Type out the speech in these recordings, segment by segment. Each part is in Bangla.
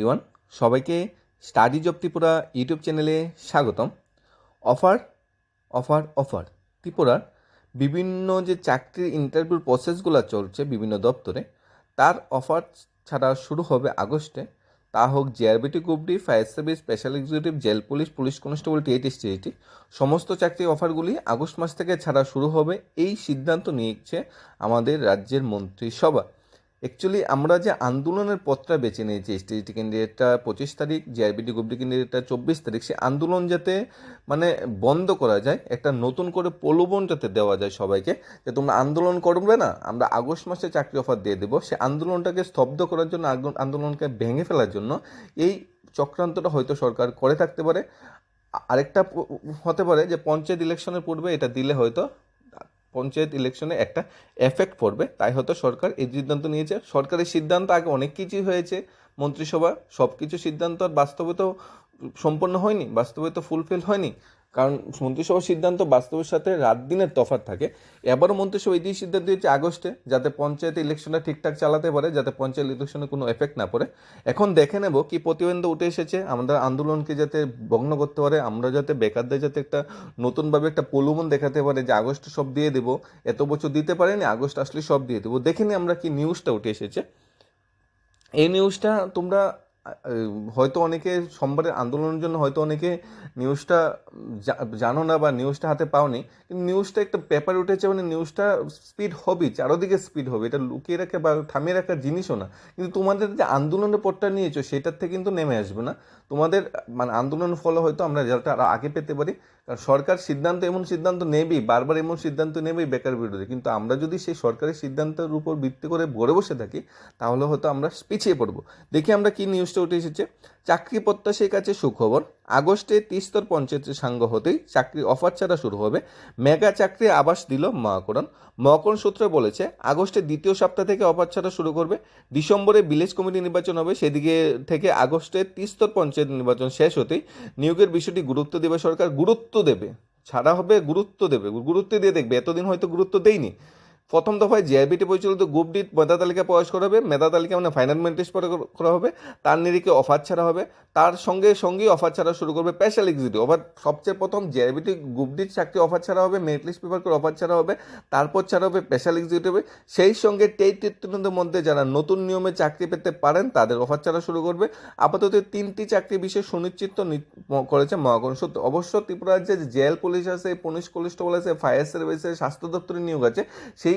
রিওয়ান সবাইকে স্টাডি জব ত্রিপুরা ইউটিউব চ্যানেলে স্বাগতম। অফার অফার অফার ত্রিপুরার বিভিন্ন যে চাকরির ইন্টারভিউর প্রসেসগুলো চলছে বিভিন্ন দপ্তরে, তার অফার ছাড়া শুরু হবে আগস্টে। তা হোক GRBT group D fire service special executive jail police police constable TAT STET সমস্ত চাকরি অফারগুলি আগস্ট মাস থেকে ছাড়া শুরু হবে, এই সিদ্ধান্ত নিয়েছে আমাদের রাজ্যের মন্ত্রিসভা। অ্যাকচুয়ালি আমরা যে আন্দোলনের পথটা বেছে নিয়েছি এসটিটি ক্যান্ডিডেটটা পঁচিশ তারিখ জিআরবিটি গ্রুপ ডি ক্যান্ডিডেটটা চব্বিশ তারিখ, সে আন্দোলন যাতে মানে বন্ধ করা যায়, একটা নতুন করে প্রলোভন যাতে দেওয়া যায় সবাইকে, যে তোমরা আন্দোলন করবে না, আমরা আগস্ট মাসে চাকরি অফার দিয়ে দেবো, সে আন্দোলনটাকে স্তব্ধ করার জন্য আন্দোলনকে ভেঙে ফেলার জন্য, এই চক্রান্তটা হয়তো সরকার করে থাকতে পারে। আরেকটা হতে পারে যে পঞ্চায়েত ইলেকশনের পূর্বে এটা দিলে হয়তো পঞ্চায়েত ইলেকশনে একটা এফেক্ট পড়বে। তাই হয়তো সরকার এই সিদ্ধান্ত নিয়েছে। সরকারের সিদ্ধান্ত আগে অনেক কিছুই হয়েছে। মন্ত্রিসভা সব কিছু সিদ্ধান্ত আর বাস্তবে তো সম্পন্ন হয়নি, বাস্তবে তো ফুলফিল হয়নি। কারণ মন্ত্রিসভার সিদ্ধান্ত বাস্তবের সাথে রাত দিনের তফাৎ থাকে। এবারও মন্ত্রিসভা এই দিয়ে সিদ্ধান্ত দিয়েছে আগস্টে, যাতে পঞ্চায়েত ইলেকশনটা ঠিকঠাক চালাতে পারে, যাতে পঞ্চায়েত ইলেকশনে কোনো এফেক্ট না পড়ে। এখন দেখে নেব কি প্রতিবন্ধ উঠে এসেছে। আমাদের আন্দোলনকে যাতে ভগ্ন করতে পারে, আমরা যাতে বেকারদের যাতে একটা নতুনভাবে একটা প্রলোভন দেখাতে পারে যে আগস্ট সব দিয়ে দেবো, এত বছর দিতে পারেনি, আগস্ট আসলে সব দিয়ে দেবো। দেখে নি আমরা কি নিউজটা উঠে এসেছে। এই নিউজটা তোমরা হয়তো অনেকে সোমবারের আন্দোলনের জন্য হয়তো অনেকে নিউজটা জানো না বা নিউজটা হাতে পাওনি, কিন্তু নিউজটা একটা পেপার উঠেছে মানে নিউজটা স্পিড হবে চারোদিকে স্পিড হবে, এটা লুকিয়ে রাখে বা থামিয়ে রাখার জিনিসও না। কিন্তু তোমাদের যে আন্দোলনের পথটা নিয়েছো, সেটার থেকে কিন্তু নেমে আসবে না। তোমাদের মানে আন্দোলনের ফলে হয়তো আমরা রেজাল্টটা আগে পেতে পারি কারণ সরকার সিদ্ধান্ত এমন সিদ্ধান্ত নেবেই, বারবার এমন সিদ্ধান্ত নেবেই বেকার বিরোধী। কিন্তু আমরা যদি সেই সরকারি সিদ্ধান্তের উপর ভিত্তি করে গড়ে বসে থাকি, তাহলে হয়তো আমরা পিছিয়ে পড়ব। দেখি আমরা কি নিউজটা উঠে এসেছে। চাকরি প্রত্যাশীর কাছে সুখবর। আগস্টে তিস্তর পঞ্চায়েতের সাঙ্গ হতেই চাকরি অফার ছাড়া শুরু হবে। মেগা চাকরি আবাস দিল মহাকরণ। মহাকরণ সূত্রে বলেছে, আগস্টের দ্বিতীয় সপ্তাহ থেকে অফার ছাড়া শুরু করবে। ডিসেম্বরে ভিলেজ কমিটি নির্বাচন হবে। সেদিকে থেকে আগস্টে তিস্তর পঞ্চায়েত নির্বাচন শেষ হতেই নিয়োগের বিষয়টি গুরুত্ব দেবে সরকার। গুরুত্ব দেবে। ছাড়া হবে, গুরুত্ব দেবে। গুরুত্ব দিয়ে দেখবে। এতদিন হয়তো গুরুত্ব দেয়নি। প্রথম দফায় জিআরবিটি পরিচালিত গ্রুপ ডি মেধা তালিকা প্রকাশ করা হবে। মেধা তালিকা মানে ফাইনাল মেন্টেস্ট করা হবে। তার নিরিখে অফার ছাড়া হবে। তার সঙ্গে সঙ্গেই অফার ছাড়া শুরু করবে স্পেশাল এক্সিকিউটিভ অফার সবচেয়ে প্রথম জিআরবিটি গ্রুপ ডি চাকরি অফার ছাড়া হবে। মেরিট লিস্ট পেপার করে অফার ছাড়া হবে। তারপর ছাড়া হবে স্পেশাল এক্সিকিউটিভে সেই সঙ্গে টেট টিটনের মধ্যে যারা নতুন নিয়মে চাকরি পেতে পারেন, তাদের অফার ছাড়া শুরু করবে। আপাতত তিনটি চাকরি বিষয়ে সুনিশ্চিত করেছে মহাকরণ সূত্র। অবশ্য ত্রিপুরা যে জেল পুলিশ আছে পুলিশ কনস্টেবল আছে ফায়ার সার্ভিসে স্বাস্থ্য দপ্তরের নিয়োগ আছে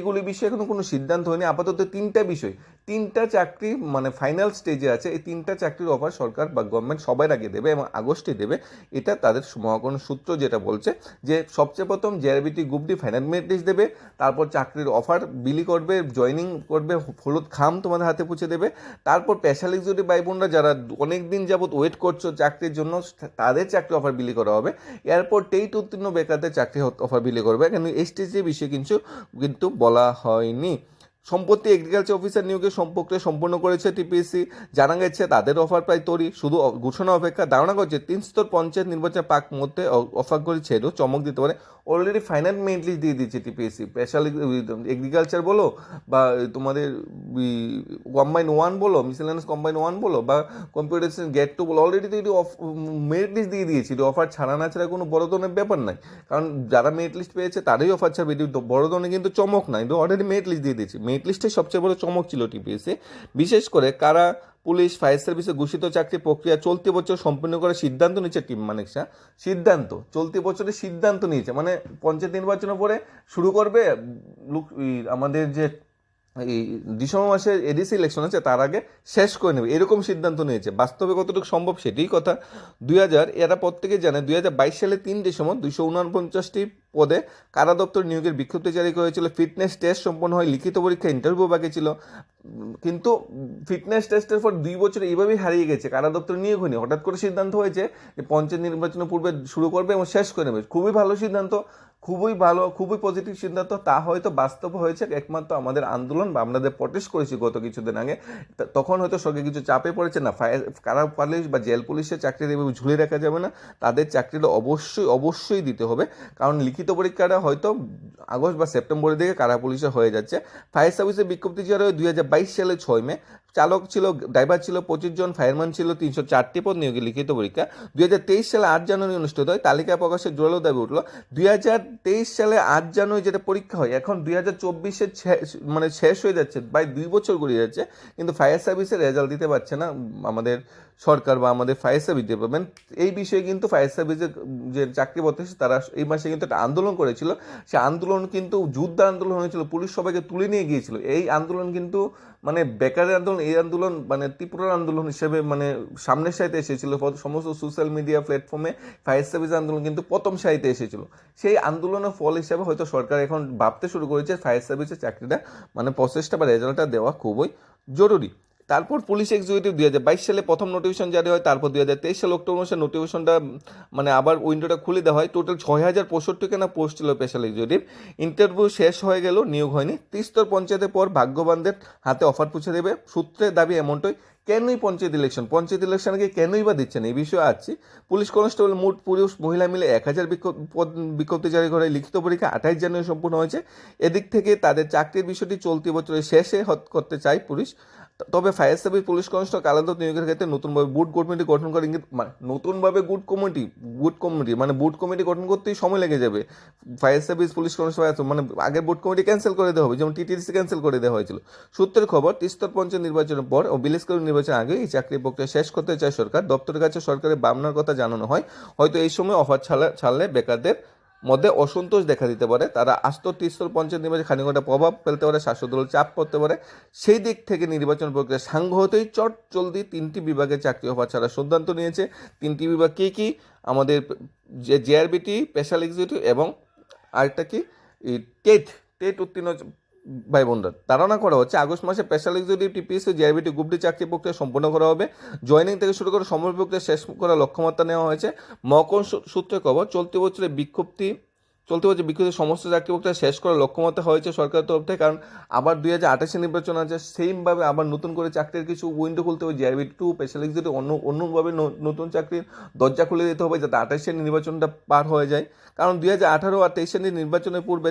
সেইগুলি বিষয়ে এখনও কোনো সিদ্ধান্ত হয়নি। আপাতত তিনটা বিষয়। তিনটা চাকরি মানে ফাইনাল স্টেজে আছে। এই তিনটা চাকরির অফার সরকার বা গভর্নমেন্ট সবার আগে দেবে এবং আগস্টে দেবে। এটা তাদের মহাকরণ সূত্র যেটা বলছে যে সবচেয়ে প্রথম JRBT group D final merit দেবে, তারপর চাকরির অফার বিলি করবে জয়নিং করবে, হলুদ খাম তোমাদের হাতে পুছে দেবে। তারপর স্পেশাল এক্সিকিউটিভ ভাই বোনরা যারা অনেক দিন যাবত ওয়েট করছ চাকরির জন্য, তাদের চাকরি অফার বিলি করা হবে। এরপর টেট উত্তীর্ণ বেকারদের চাকরি অফার বিলি করবে। কিন্তু এই স্টেজে বিষয়ে কিন্তু কিন্তু বলা হয়নি। সম্পত্তি এগ্রিকালচার অফিসার নিয়োগের সম্পর্কে সম্পূর্ণ করেছে টিপিএসসি জানা গেছে তাদের অফার প্রায় তৈরি। শুধু ঘোষণা অপেক্ষা, ধারণা করছে তিন স্তর পঞ্চায়েত নির্বাচন পাক মধ্যে অফার করে ছেড়েও চমক দিতে পারে। অলরেডি ফাইনাল মেরিট লিস্ট দিয়ে দিচ্ছে টিপিএসসি স্পেশাল এগ্রিকালচার বলো বা তোমাদের কম্বাইন ওয়ান বলো মিসেলেন্স কম্বাইন ওয়ান বলো বা কম্পিউটেশন গেট টু বলো অলরেডি তো এটি মেরিট লিস্ট দিয়ে দিয়েছিল অফার ছাড়া না ছাড়া কোনো বড় ধরনের ব্যাপার নাই। কারণ যারা মেরিট লিস্ট পেয়েছে, তারাই অফার ছাড়বে। এটি বড় ধরনের কিন্তু চমক নাই কিন্তু অলরেডি মেরিট লিস্ট দিয়ে দিয়েছে। মেরিট লিস্টে সবচেয়ে বড় চমক ছিল টিপিএসসি বিশেষ করে কারা পুলিশ, ফায়ার সার্ভিসে ঘোষিত চাকরি প্রক্রিয়া চলতি বছর সম্পূর্ণ করার সিদ্ধান্ত নিয়েছে টিম মানেকশা। সিদ্ধান্ত, চলতি বছরে সিদ্ধান্ত নিয়েছে। মানে পঞ্চায়েত নির্বাচনের পরে শুরু করবে আমাদের যে এই ডিসেম্বর মাসে এডিসি ইলেকশন আছে তার আগে শেষ করে নেবে। এরকম সিদ্ধান্ত নিয়েছে। বাস্তবে কতটুকু সম্ভব সেটাই কথা। দুই হাজার, এরা প্রত্যেকে জানে, দুই হাজার বাইশ সালে তিন ডিসেম্বর দুইশো উনপঞ্চাশটি পদে কারা দপ্তর নিয়োগের বিজ্ঞপ্তি জারি করেছিল? ফিটনেস টেস্ট সম্পন্ন হয়, লিখিত পরীক্ষা ইন্টারভিউ বাকি ছিল। কিন্তু ফিটনেস টেস্টের পর দুই বছর এইভাবেই হারিয়ে গেছে, কারা দপ্তর নিয়োগ হয়নি। হঠাৎ করে সিদ্ধান্ত হয়েছে যে পঞ্চায়েত নির্বাচনের পূর্বে শুরু করবে এবং শেষ করে নেবে। খুবই ভালো সিদ্ধান্ত। খুবই ভালো, খুবই পজিটিভ সিদ্ধান্ত। তা হয়তো বাস্তব হয়েছে, একমাত্র আমাদের আন্দোলন বা আমরা প্রটেস্ট করেছি গত কিছুদিন আগে তখন হয়তো সরকার কিছু চাপে পড়েছে না। ফায়ার, কারা পুলিশ বা জেল পুলিশের চাকরি এভাবে ঝুলে রাখা যাবে না, তাদের চাকরিটা অবশ্যই অবশ্যই দিতে হবে। কারণ লিখিত পরীক্ষাটা হয়তো আগস্ট বা সেপ্টেম্বরের দিকে কারা পুলিশে হয়ে যাচ্ছে। ফায়ার সার্ভিসের বিজ্ঞপ্তি জারি হয় দুই হাজার বাইশ সালে ছয় মে চালক ছিল ড্রাইভার ছিল, পঁচিশ জন ফায়ারম্যান ছিল, তিনশো চারটি পদ নিয়োগে লিখিত পরীক্ষা। দুই হাজার তেইশ সালে আট জানুয়ারি অনুষ্ঠিত হয়, তালিকা প্রকাশের জোরালো দাবি উঠল। দুই হাজার তেইশ সালে আট জানুয়ারি যেটা পরীক্ষা হয়, এখন দুই হাজার চব্বিশে মানে শেষ হয়ে যাচ্ছে, প্রায় দুই বছর গড়িয়ে যাচ্ছে, কিন্তু ফায়ার সার্ভিসের রেজাল্ট দিতে পারছে না আমাদের সরকার বা আমাদের ফায়ার সার্ভিস ডিপার্টমেন্ট এই বিষয়ে কিন্তু ফায়ার সার্ভিসের যে চাকরি প্রত্যাশী তারা এই মাসে কিন্তু একটা আন্দোলন করেছিল। সে আন্দোলন কিন্তু যুদ্ধ আন্দোলন হয়েছিল, পুলিশ সবাইকে তুলে নিয়ে গিয়েছিল। এই আন্দোলন কিন্তু মানে বেকারের আন্দোলন, এই আন্দোলন মানে ত্রিপুরার আন্দোলন হিসেবে মানে সামনের সাইতে এসেছিল। সমস্ত সোশ্যাল মিডিয়া প্ল্যাটফর্মে ফায়ার সার্ভিস আন্দোলন কিন্তু প্রথম সারিতে এসেছিল। সেই আন্দোলনের ফল হিসাবে হয়তো সরকার এখন ভাবতে শুরু করেছে ফায়ার সার্ভিসের চাকরিটা মানে প্রসেসটা বা রেজাল্টটা দেওয়া খুবই জরুরি। তারপর পুলিশ এক্সিকিউটিভ দুই হাজার বাইশ সালে প্রথম নোটিফিকেশন জারি হয়, তারপর দুই হাজার তেইশ সালে অক্টোবর মাসে নোটিফিকেশনটা মানে আবার উইন্ডোটা খুলে দেওয়া হয়। টোটাল ছয় হাজার পঁয়ষট্টি কেনা পোস্ট ছিল স্পেশাল এক্সিকিউটিভ ইন্টারভিউ শেষ হয়ে গেল, নিয়োগ হয়নি। ত্রিস্তর পঞ্চায়েতের পর ভাগ্যবানদের হাতে অফার পৌঁছে দেবে। সূত্রের দাবি এমনটাই, কেনই পঞ্চায়েত ইলেকশন পঞ্চায়েত ইলেকশনকে কেনই বা দিচ্ছেন? এই বিষয়ে আছি। পুলিশ কনস্টেবল মোট পুরুষ মহিলা মিলে এক হাজার বিজ্ঞপ্তি জারি করে। লিখিত পরীক্ষা আঠাইশ জানুয়ারি সম্পূর্ণ হয়েছে। এদিক থেকে তাদের চাকরির বিষয়টি চলতি বছরের শেষে করতে চায় পুলিশ। তবে ফায়ার সার্ভিস পুলিশ কনস্টেবল আলাদা নিয়োগের ক্ষেত্রে নতুনভাবে বুট কমিটি গঠন করে, ইঙ্গিত মানে নতুনভাবে গুড কমিটি গুড কমিটি মানে বুট কমিটি গঠন করতেই সময় লেগে যাবে। ফায়ার সার্ভিস পুলিশ কনস্টেবল মানে আগে বুট কমিটি ক্যান্সেল করে দেওয়া হবে, যেমন টিটিসি ক্যান্সেল করে দেওয়া হয়েছিল। সূত্রের খবর, তিস্তর পঞ্চায়েত নির্বাচনের পর ও বিলেসকারী নির্বাচনের আগে এই চাকরি প্রক্রিয়া শেষ করতে চায় সরকার। দপ্তরের কাছে সরকারের বামনার কথা জানানো হয়। হয়তো এই সময় অফার ছাড়া ছাড়লে বেকারদের মধ্যে অসন্তোষ দেখা দিতে পারে। তারা আস্ত তিস্তর পঞ্চায়েত নির্বাচনে খানিকটা প্রভাব ফেলতে পারে শাসকদল চাপ করতে পারে। সেই দিক থেকে নির্বাচন প্রক্রিয়া সাংঘাতিক চট জলদি তিনটি বিভাগে চাকরি হওয়া ছাড়া সিদ্ধান্ত নিয়েছে। তিনটি বিভাগ কী কী? আমাদের যে জেআরবিটি স্পেশাল এক্সিকিউটিভ এবং আরেকটা কি? টেট টেট উত্তীর্ণ ভাই বোনরা ধারণা করা হচ্ছে আগস্ট মাসে স্পেশাল এক্সিকিউটিভ টিপিএস জিআরবিটি গ্রুপটি চাকরি প্রক্রিয়া সম্পন্ন করা হবে। জয়নিং থেকে শুরু করে সময় প্রক্রিয়া শেষ করার লক্ষ্যমাত্রা নেওয়া হয়েছে। মকন সূত্রে খবর, চলতি বছরে বিক্ষুব্ধি চলতি বছর বিক্ষুব্ধ সমস্ত চাকরি প্রক্রিয়া শেষ করার লক্ষ্যমাত্রা হয়েছে সরকারের তরফ থেকে। কারণ আবার দুই হাজার আঠাশে নির্বাচন আছে, সেইমভাবে আবার নতুন করে চাকরির কিছু উইন্ডো খুলতে হবে। জিআরবি টু স্পেশাল এক্সিকিউটিভ অন্য, অন্যভাবে নতুন চাকরির দরজা খুলে দিতে হবে যাতে আঠাশের নির্বাচনটা পার হয়ে যায়। কারণ দুই হাজার আঠারো আর তেইশের নির্বাচনের পূর্বে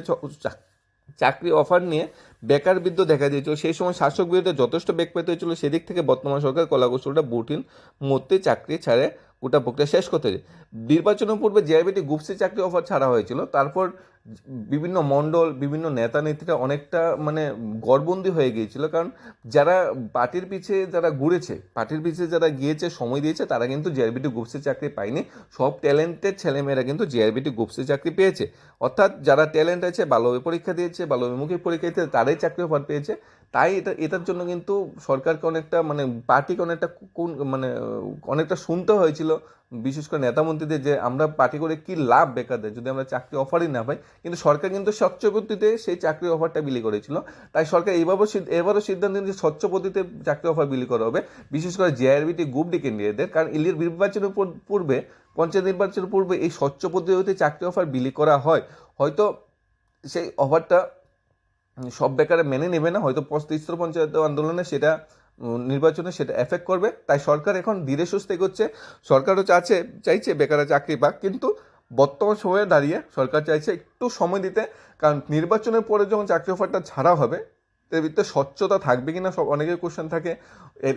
চাকরি অফার নিয়ে বেকার বৃদ্ধ দেখা দিয়েছিল। সেই সময় শাসক বিরুদ্ধে যথেষ্ট বেগ পেতে হয়েছিল। সেদিক থেকে বর্তমান সরকার কলা কলাকৌশলটা বুটিন মধ্যে চাকরি ছাড়ে গোটা প্রক্রিয়া শেষ করতে নির্বাচনের পূর্বে জেআইবিটি গুপসি চাকরি অফার ছাড়া হয়েছিল। তারপর বিভিন্ন মণ্ডল, বিভিন্ন নেতা নেত্রীরা অনেকটা মানে গড়বন্দি হয়ে গিয়েছিল। কারণ যারা পার্টির পিছে যারা ঘুরেছে, পার্টির পিছে যারা গিয়েছে, সময় দিয়েছে, তারা কিন্তু জেআরবিটি গ্রুপসে চাকরি পায়নি। সব ট্যালেন্টেড ছেলেমেয়েরা কিন্তু জেআরবিটি গ্রুপসে চাকরি পেয়েছে। অর্থাৎ যারা ট্যালেন্ট আছে ভালোভাবে পরীক্ষা দিয়েছে ভালোভাবে মুখে পরীক্ষা দিয়েছে, তারাই চাকরি অফার পেয়েছে। তাই এটা, এটার জন্য কিন্তু সরকারকে অনেকটা মানে পার্টিকে অনেকটা কোন মানে অনেকটা শুনতে হয়েছিল। বিশেষ করে নেতামন্ত্রীদের যে আমরা পার্টি করে কি লাভ বেকারদের, যদি আমরা চাকরি অফারই না পাই। কিন্তু সরকার কিন্তু স্বচ্ছ পদ্ধতিতে সেই চাকরি অফারটা বিলি করেছিল। তাই সরকার এইভাবে এবারও সিদ্ধান্ত নিয়েছে স্বচ্ছ পদ্ধতিতে চাকরি অফার বিলি করা হবে। বিশেষ করে জেআরবিটি গ্রুপ ডি ক্যান্ডিডেটদের কারণ ইলির নির্বাচনের পূর্বে, পঞ্চায়েত নির্বাচনের পূর্বে এই স্বচ্ছ পদ্ধতিতে চাকরি অফার বিলি করা হয়। হয়তো সেই অফারটা সব বেকারে মেনে নেবে না, হয়তো তিস্র পঞ্চায়েত আন্দোলনে সেটা নির্বাচনে সেটা এফেক্ট করবে। তাই সরকার এখন ধীরে সুস্থে করছে সরকারও চাচ্ছে চাইছে বেকারে চাকরি পাক, কিন্তু বর্তমান সময়ে দাঁড়িয়ে সরকার চাইছে একটু সময় দিতে। কারণ নির্বাচনের পরে যখন চাকরি অফারটা ছাড়া হবে ভিতরে স্বচ্ছতা থাকবে কিনা, সব অনেকের কোশ্চেন থাকে।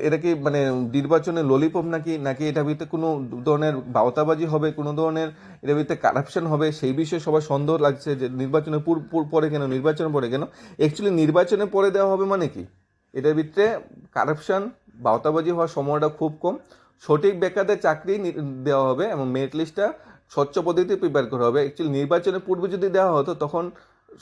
এটা কি মানে নির্বাচনে ললিপপ নাকি নাকি এটার ভিতরে কোনো ধরনের বাওতাবাজি হবে, কোনো ধরনের এটার ভিতরে কারাপশন হবে, সেই বিষয়ে সবার সন্দেহ লাগছে যে নির্বাচনের পরে কেন, নির্বাচনের পরে কেন? অ্যাকচুয়ালি নির্বাচনের পরে দেওয়া হবে মানে কি? এটার ভিতরে কারাপশন বাওতাবাজি হওয়ার সময়টা খুব কম। সঠিক বেকারদের চাকরি দেওয়া হবে এবং মেরিট লিস্টটা স্বচ্ছ পদ্ধতিতে প্রিপেয়ার করা হবে। অ্যাকচুয়ালি নির্বাচনের পূর্বে যদি দেওয়া হতো, তখন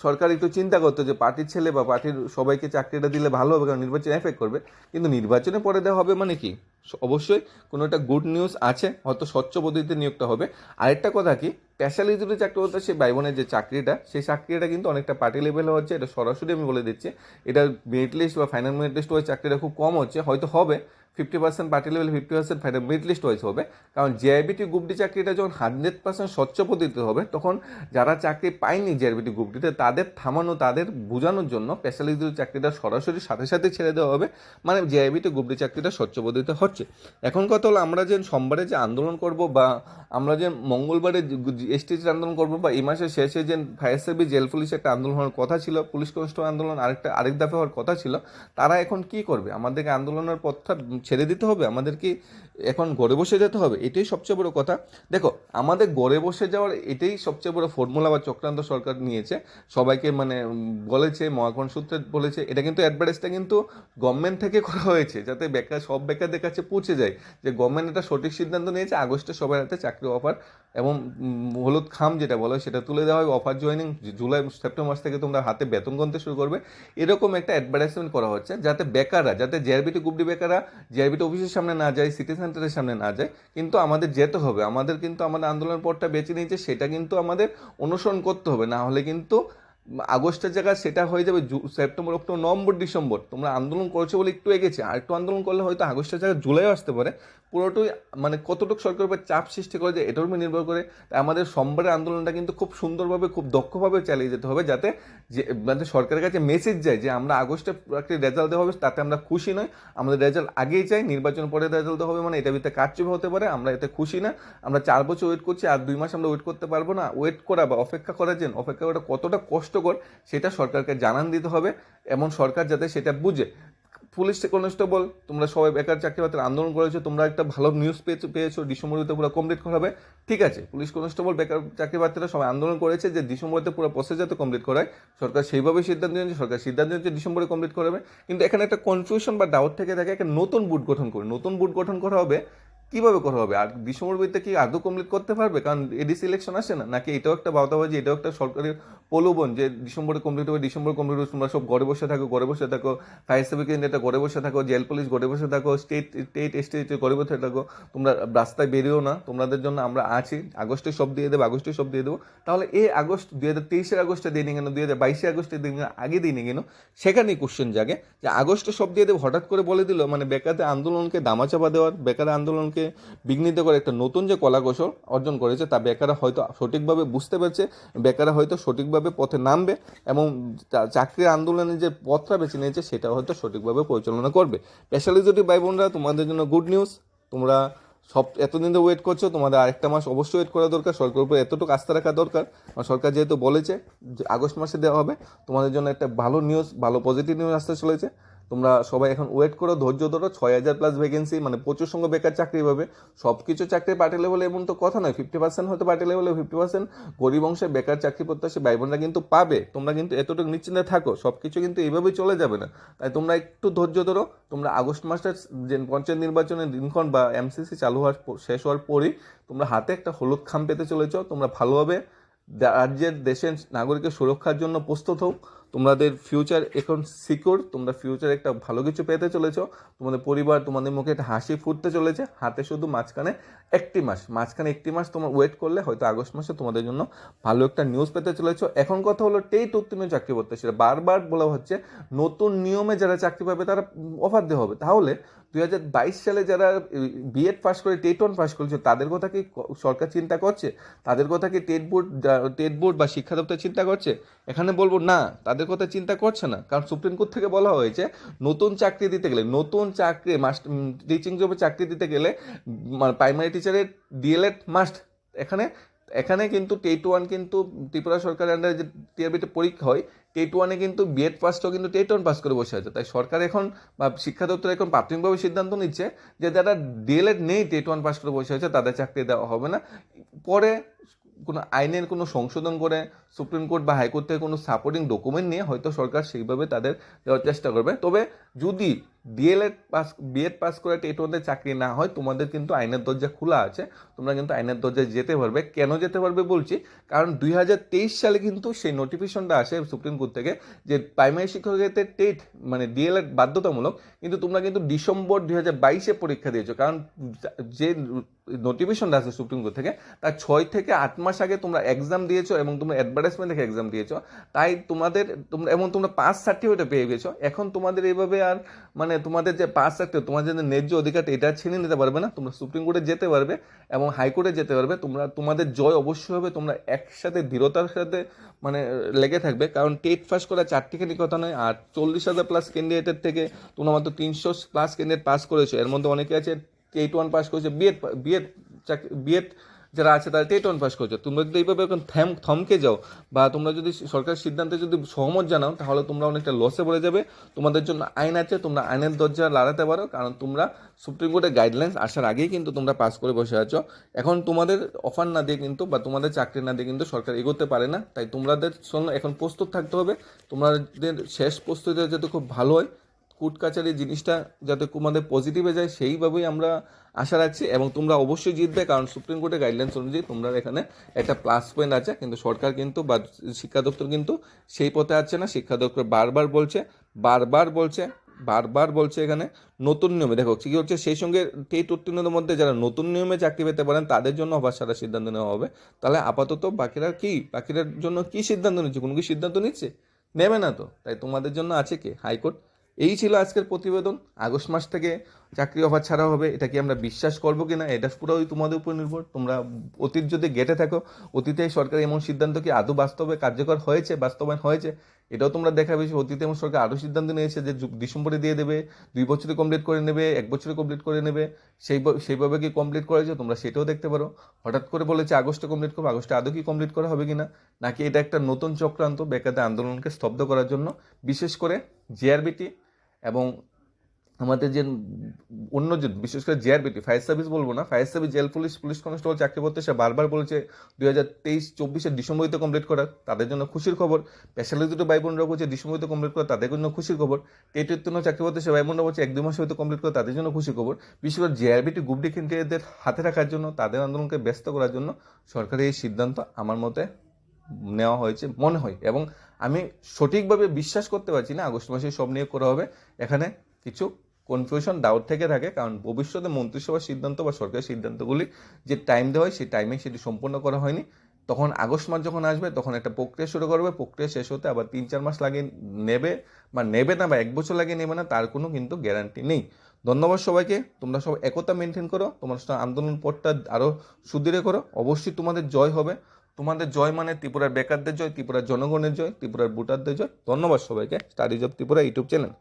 সরকার একটু চিন্তা করতো যে পার্টির ছেলে বা পার্টির সবাইকে চাকরিটা দিলে ভালো হবে, কারণ নির্বাচনে এফেক্ট করবে। কিন্তু নির্বাচনে পরে দেওয়া হবে মানে কি? অবশ্যই কোনো একটা গুড নিউজ আছে, হয়তো স্বচ্ছ পদ্ধতিতে নিয়োগটা হবে। আরেকটা কথা কি? স্পেশালিজুরি চাকরি বলতে সেই ভাই বোনের যে চাকরিটা, সেই চাকরিটা কিন্তু অনেকটা পার্টি লেভেলে হচ্ছে, এটা সরাসরি আমি বলে দিচ্ছি। এটা মেরিট লিস্ট বা ফাইনাল মেরিট লিস্ট ওই চাকরিটা খুব কম হচ্ছে, হয়তো হবে fifty percent party level fifty percent merit list wise হবে। কারণ জেআইবিটি গ্রুপ ডি চাকরিটা যখন হান্ড্রেড পার্সেন্ট স্বচ্ছ পদ্ধতিতে হবে, তখন যারা চাকরি পায়নি জেআইবিটি গ্রুপ ডিতে তাদের থামানো, তাদের বোঝানোর জন্য স্পেশালিস্ট চাকরিটা সরাসরি সাথে সাথে ছেড়ে দেওয়া হবে। মানে জেআইবিটি গ্রুপ ডি চাকরিটা স্বচ্ছ পদ্ধতিতে হচ্ছে। এখন কথা হলো, আমরা যে সোমবারে যে আন্দোলন করব বা আমরা যে মঙ্গলবারে এসটিসির আন্দোলন করব বা এই মাসের শেষে যে ফায়ার সার্ভিস, জেল পুলিশ একটা আন্দোলন হওয়ার কথা ছিল, পুলিশ কনস্টেবল আন্দোলন আরেকটা আরেক দফা হওয়ার কথা ছিল, তারা এখন কি করবে? আমাদেরকে আন্দোলনের পথটা ছেড়ে দিতে হবে। আমাদের কি এখন ঘরে বসে যেতে হবে, এটাই সবচেয়ে বড় কথা। দেখো, আমাদের ঘরে বসে যাওয়ার এটাই সবচেয়ে বড় ফর্মুলা বা চক্রান্ত সরকার নিয়েছে। সবাইকে মানে বলেছে, মহাকরণ সূত্রে বলেছে, এটা কিন্তু অ্যাডভার্টাইজটা কিন্তু গভর্নমেন্ট থেকে করা হয়েছে, যাতে বেকার, সব বেকারদের কাছে পৌঁছে যায়। যে গভর্নমেন্ট একটা সঠিক সিদ্ধান্ত নিয়েছে, আগস্টে সবার হাতে চাকরি অফার এবং হলুদ খাম যেটা বলা সেটা তুলে দেওয়া হবে অফার জয়েনিং জুলাই, সেপ্টেম্বর মাস থেকে তোমরা হাতে বেতন গুনতে শুরু করবে। এরকম একটা অ্যাডভার্টাইজমেন্ট করা হচ্ছে, যাতে বেকাররা, যাতে জেআরবিটি গ্রুপডি বেকাররা জেআরবিটি অফিসের সামনে না যায় সিটি সেন্টারের সামনে না যায়, কিন্তু আমাদের যেতে হবে। আমাদের কিন্তু আমাদের আন্দোলনের পথটা বেছে নিয়েছে, সেটা কিন্তু আমাদের অনুসরণ করতে হবে। না হলে কিন্তু আগস্টের জায়গায় সেটা হয়ে যাবে সেপ্টেম্বর, অক্টোবর, নভেম্বর, ডিসেম্বর। তোমরা আন্দোলন করছ বলে একটু এগেছে। আর একটু আন্দোলন করলে হয়তো আগস্টের জায়গায় জুলাইও আসতে পারে। পুরোটাই মানে কতটুকু সরকারের উপর চাপ সৃষ্টি করে যায় এটার উপর নির্ভর করে। তাই আমাদের সোমবারের আন্দোলনটা কিন্তু খুব সুন্দরভাবে, খুব দক্ষভাবে চালিয়ে যেতে হবে যাতে যে মানে সরকারের কাছে মেসেজ যায় যে, আমরা আগস্টে একটি রেজাল্ট দেওয়া হবে, তাতে আমরা খুশি নই। আমাদের রেজাল্ট আগেই চাই নির্বাচন পরে রেজাল্ট দেওয়া হবে মানে এটা ভিতরে কারচুপি হতে পারে, আমরা এতে খুশি না। আমরা চার বছর ওয়েট করছি, আর দুই মাস আমরা ওয়েট করতে পারব না। ওয়েট করা বা অপেক্ষা করার জন্য, অপেক্ষা করা কতটা কষ্টকর সেটা সরকারকে জানান দিতে হবে। এমন সরকার যাতে সেটা বুঝে। পুলিশ কনস্টেবল তোমরা সবাই বেকার চাকরি বাকরির আন্দোলন করেছ, তোমরা একটা ভালো নিউজ পেয়েছ পেয়েছ, ডিসেম্বরিতে পুরো কমপ্লিট করা হবে। ঠিক আছে, পুলিশ কনস্টেবল বেকার চাকরি বাকরিরা সবাই আন্দোলন করেছে যে ডিসেম্বরিতে পুরো প্রসেস যাতে কমপ্লিট করায়। সরকার সেইভাবে সিদ্ধান্ত নিয়েছে, সরকার সিদ্ধান্ত নিয়েছে ডিসেম্বরে কমপ্লিট করাবে। কিন্তু এখানে একটা কনফিউশন বা ডাউট থেকে থাকে, একটা নতুন বুট গঠন করে। নতুন বুট গঠন করা হবে কীভাবে করা হবে? আর ভিতরে কি আদৌ কমপ্লিট করতে পারবে? কারণ এডিসি ইলেকশন আসে না? নাকি এটাও একটা বাউতাবাজি এটাও একটা সরকারের প্রলোভন যে ডিসেম্বরে কমপ্লিট হবে, ডিসেম্বর কমপ্লিট হবে, তোমরা সব ঘরে বসে থাকো, ঘরে বসে থাকো ফায়ার সার্ভিস কেন্দ্রটা ঘরে বসে থাকো জেল পুলিশ ঘরে বসে থাকো স্টেট স্টেট স্টেট ঘরে বসে থাকো, তোমরা রাস্তায় বেরিয়েও না, তোমাদের জন্য আমরা আছি, আগস্টে সব দিয়ে দেবো, আগস্টে সব দিয়ে দেবো। তাহলে এই আগস্ট দুই হাজার তেইশের আগস্টে নিয়ে কেন দুই হাজার বাইশে আগস্টে নিয়ে আগে নিয়ে কেন সেখানেই কোশ্চেন জাগে যে আগস্টে সব দিয়ে দেবো, হঠাৎ করে বলে দিল মানে বেকারদের আন্দোলনকে দামাচাপা দেওয়ার বেকার আন্দোলনকে বিঘ্নিত করে একটা নতুন যে কলা কৌশল অর্জন করেছে, তা বেকাররা হয়তো সঠিকভাবে বুঝতে পারছে, বেকাররা হয়তো সঠিকভাবে পথে নামবে এবং চাকরির আন্দোলনের যে পথটা বেছে নিয়েছে, সেটা হয়তো সঠিকভাবে পরিচালনা করবে। স্পেশালি যদি ভাই বোনরা, তোমাদের জন্য গুড নিউজ তোমরা সব এতদিন ধরে ওয়েট করছ, তোমাদের আরেকটা মাস অবশ্যই ওয়েট করা দরকার। সরকারের উপর এতটুকু আস্থা রাখা দরকার। সরকার যেহেতু বলেছে যে আগস্ট মাসে দেওয়া হবে, তোমাদের জন্য একটা ভালো নিউজ ভালো পজিটিভ নিউজ আসতে চলেছে। তোমরা সবাই এখন ওয়েট করো, ধৈর্য ধরো, ছয় হাজার প্লাস ভ্যাকেন্সি মানে প্রচুর সঙ্গে বেকার চাকরি পাবে। সব কিছু চাকরি পার্টি লেভেলে এমন তো কথা নয় ফিফটি পার্সেন্ট হয়তো পার্টি লেভেলে ফিফটি পার্সেন্ট গরিব অংশে বেকার চাকরি প্রত্যাশী ভাই বোনরা কিন্তু পাবে, তোমরা কিন্তু এতটুকু নিশ্চিন্তে থাকো সব কিছু কিন্তু এইভাবেই চলে যাবে না। তাই তোমরা একটু ধৈর্য ধরো, তোমরা আগস্ট মাসের যে পঞ্চায়েত নির্বাচনের দিনক্ষণ বা এমসিসি চালু হওয়ার শেষ হওয়ার পরই তোমরা হাতে একটা হলুদ খাম পেতে চলেছ, তোমরা ভালোভাবে রাজ্যের দেশের নাগরিকের সুরক্ষার জন্য প্রস্তুত হও তোমাদের ফিউচার এখন সিকিউর তোমরা ফিউচার একটা ভালো কিছু পেতে চলেছ। তোমাদের পরিবার, তোমাদের মুখে একটা হাসি ফুটতে চলেছে। হাতে শুধু মাঝখানে একটি মাস। মাঝখানে একটি মাস তোমার ওয়েট করলে হয়তো আগস্ট মাসে তোমাদের জন্য ভালো একটা নিউজ পেতে চলেছ। এখন কথা হলো টেট উত্তীর্ণ চাকরি সেটা বারবার বলা হচ্ছে, নতুন নিয়মে যারা চাকরি পাবে তারা অফার দেওয়া হবে। তাহলে দুই হাজার বাইশ সালে যারা বিএড পাস করে, টেট ওয়ান পাস করেছে, তাদের কথা কি সরকার চিন্তা করছে? তাদের কথা কি টেট বোর্ড টেট বোর্ড বা শিক্ষা দপ্তর চিন্তা করছে? এখানে বলব, না, তাদের কথা চিন্তা করছে না। কারণ সুপ্রিম কোর্ট থেকে বলা হয়েছে, নতুন চাকরি দিতে গেলে, নতুন চাকরি মাস্ট টিচিং জবে চাকরি দিতে গেলে প্রাইমারি টিচারের ডিএলএড মাস্ট এখানে এখানে কিন্তু টেট ওয়ান কিন্তু ত্রিপুরা সরকারের আন্ডারে যে টিআরবিতে পরীক্ষা হয় টেট ওয়ানে কিন্তু বিএড পাসটাও কিন্তু টেট ওয়ান পাস করে বসে আছে। তাই সরকার এখন, বা শিক্ষা দপ্তর এখন প্রাথমিকভাবে সিদ্ধান্ত নিচ্ছে যে যারা ডিএলএড নেই টেট ওয়ান পাস করে বসে আছে, তাদের চাকরি দেওয়া হবে না। পরে কোনো আইনের কোনো সংশোধন করে সুপ্রিম কোর্ট বা হাইকোর্ট থেকে কোনো সাপোর্টিং ডকুমেন্ট নিয়ে হয়তো সরকার সেইভাবে তাদের দেওয়ার চেষ্টা করবে। তবে যদি ডিএলএড পাস বিএড পাস করে টেট ওয়ানে চাকরি না হয়, তোমাদের কিন্তু আইনের দরজা খোলা আছে, তোমরা কিন্তু আইনের দরজায় যেতে পারবে। কেন যেতে পারবে বলছি? কারণ দুই হাজার তেইশ সালে কিন্তু সেই নোটিফিকেশনটা আসে সুপ্রিম কোর্ট থেকে যে প্রাইমারি শিক্ষকের টেট মানে ডিএলএড বাধ্যতামূলক, কিন্তু তোমরা কিন্তু ডিসেম্বর দুই হাজার বাইশে পরীক্ষা দিয়েছ। কারণ যে নোটিফিকেশনটা আছে সুপ্রিম কোর্ট থেকে, তার ছয় থেকে আট মাস আগে তোমরা এক্সাম দিয়েছ এবং তোমরা অ্যাডভার্টাইজমেন্ট দেখে এক্সাম দিয়েছ। তাই তোমাদের, তোমরা, এবং তোমরা পাস সার্টিফিকেট পেয়ে গেছো। এখন তোমাদের এইভাবে আর মানে তোমাদের যে পাস থাকতে তোমার যে ন্যায্য অধিকার এটা ছিনে নিতে পারবে না, তোমরা সুপ্রিম কোর্টে যেতে পারবে এবং হাইকোর্টে যেতে পারবে। তোমরা, তোমাদের জয় অবশ্যই হবে, তোমরা একসাথে দৃঢ়তার সাথে মানে লেগে থাকবে। কারণ টেট পাস করা চারটিখানি কথা নয়, আর চল্লিশ হাজার প্লাস ক্যান্ডিডেটের থেকে তোমরা মাত্র তিনশো প্লাস ক্যান্ডিডেট পাস করেছ। এর মধ্যে অনেকে আছে টেট ওয়ান পাস করেছে বিএড বিএড চাকরি বিএড যারা আছে তারা টেট ওয়ান পাস করছে। তোমরা যদি এইভাবে এখন থ্যাম থমকে যাও বা তোমরা যদি সরকার সিদ্ধান্তে যদি সহমত জানাও, তাহলে তোমরা অনেকটা লসে পড়ে যাবে। তোমাদের জন্য আইন আছে, তোমরা আইনের দরজা লাগাতে পারো, কারণ তোমরা সুপ্রিম কোর্টের গাইডলাইন্স আসার আগেই কিন্তু তোমরা পাস করে বসে আছো। এখন তোমাদের অফার না দিয়ে কিন্তু বা তোমাদের চাকরি না দিয়ে কিন্তু সরকার এগোতে পারে না। তাই তোমাদের জন্য এখন প্রস্তুত থাকতে হবে। তোমাদের শেষ প্রস্তুতি যাতে খুব ভালো হয়। কোর্ট কাছারি জিনিসটা যাতে তোমাদের পজিটিভে যায়, সেইভাবেই আমরা আশা রাখছি এবং তোমরা অবশ্যই জিতবে, কারণ সুপ্রিম কোর্টের গাইডলাইন্স অনুযায়ী তোমরা এখানে একটা প্লাস পয়েন্ট আছে। কিন্তু সরকার কিন্তু বা শিক্ষা দপ্তর কিন্তু সেই পথে আছে না। শিক্ষা দপ্তর বারবার বলছে বারবার বলছে বারবার বলছে এখানে নতুন নিয়মে। দেখো, কি হচ্ছে, সেই সঙ্গে টেট উত্তীর্ণদের মধ্যে যারা নতুন নিয়মে চাকরি পেতে পারেন, তাদের জন্য আবার সারা সিদ্ধান্ত নেওয়া হবে। তাহলে আপাতত বাকিরা কি? বাকিদের জন্য কি সিদ্ধান্ত নিচ্ছে? কোনো কি সিদ্ধান্ত নিচ্ছে? নেবে না তো? তাই তোমাদের জন্য আছে কি হাইকোর্ট? এই ছিল আজকের প্রতিবেদন। আগস্ট মাস থেকে চাকরি অফার ছাড়া হবে, এটা কি আমরা বিশ্বাস করব কিনা? এটা পুরোই তোমাদের উপর নির্ভর। তোমরা অতীত যদি গেটে থাকো, অতীতে সরকার এমন সিদ্ধান্ত কি আদৌ বাস্তবে কার্যকর হয়েছে, বাস্তবায়ন হয়েছে? এটাও তোমরা দেখাবে যে অতীতে এমন সরকার আরও সিদ্ধান্ত নিয়েছে যে ডিসেম্বরে দিয়ে দেবে, দুই বছরে কমপ্লিট করে নেবে, এক বছরে কমপ্লিট করে নেবে, সেই সেইভাবে কি কমপ্লিট করেছে? তোমরা সেটাও দেখতে পারো। হঠাৎ করে বলেছে আগস্টে কমপ্লিট করব, আগস্টে আদৌ কি কমপ্লিট করা হবে কি না নাকি এটা একটা নতুন চক্রান্ত বেকারদের আন্দোলনকে স্তব্ধ করার জন্য? বিশেষ করে জিআরবিটি এবং আমাদের যে অন্য যে, বিশেষ করে জিআরবিটি ফায়ার সার্ভিস বলব না fire service jail police police constable চাকরি করতে সে বারবার বলেছে দুই হাজার তেইশ চব্বিশের ডিসেম্বরিতে কমপ্লিট করার, তাদের জন্য খুশির খবর। স্পেশালি দুটো ভাই বোনরা বলছে ডিসেম্বরিতে কমপ্লিট করা তাদের জন্য খুশির খবর। টেট উত্তীর্ণ চাকরি করতে সে ভাই বোনরা বলছে এক দুই মাসের হয়তো কমপ্লিট করা তাদের জন্য খুশির খবর। বিশেষ করে জিআরবিটি গ্রুপ ডি ক্যান্ডিডেটদের হাতে রাখার জন্য, তাদের আন্দোলনকে ব্যস্ত করার জন্য সরকারের এই সিদ্ধান্ত আমার মতে নেওয়া হয়েছে, মনে হয়। এবং আমি সঠিকভাবে বিশ্বাস করতে পারছি না আগস্ট মাসে সব নিয়ে করা হবে। এখানে কিছু কনফিউশন ডাউট থেকে থাকে, কারণ ভবিষ্যতে মন্ত্রিসভার সিদ্ধান্ত বা সরকারি সিদ্ধান্তগুলি যে টাইম দেওয়া হয়, সেই টাইমে সেটি সম্পূর্ণ করা হয়নি। তখন আগস্ট মাস যখন আসবে, তখন একটা প্রক্রিয়া শুরু করবে। প্রক্রিয়া শেষ হতে আবার তিন চার মাস লাগে নেবে বা নেবে না বা এক বছর লাগে নেবে না, তার কোনো কিন্তু গ্যারান্টি নেই। ধন্যবাদ সবাইকে। তোমরা সব একতা মেনটেন করো। তোমার আন্দোলন পথটা আরও সুদৃঢ় করো। অবশ্যই তোমাদের জয় হবে। তোমাদের জয় মানে ত্রিপুরার বেকারদের জয়, ত্রিপুরার জনগণের জয়, ত্রিপুরার ভোটারদের জয়। ধন্যবাদ সবাইকে। Studies of Tripura YouTube channel.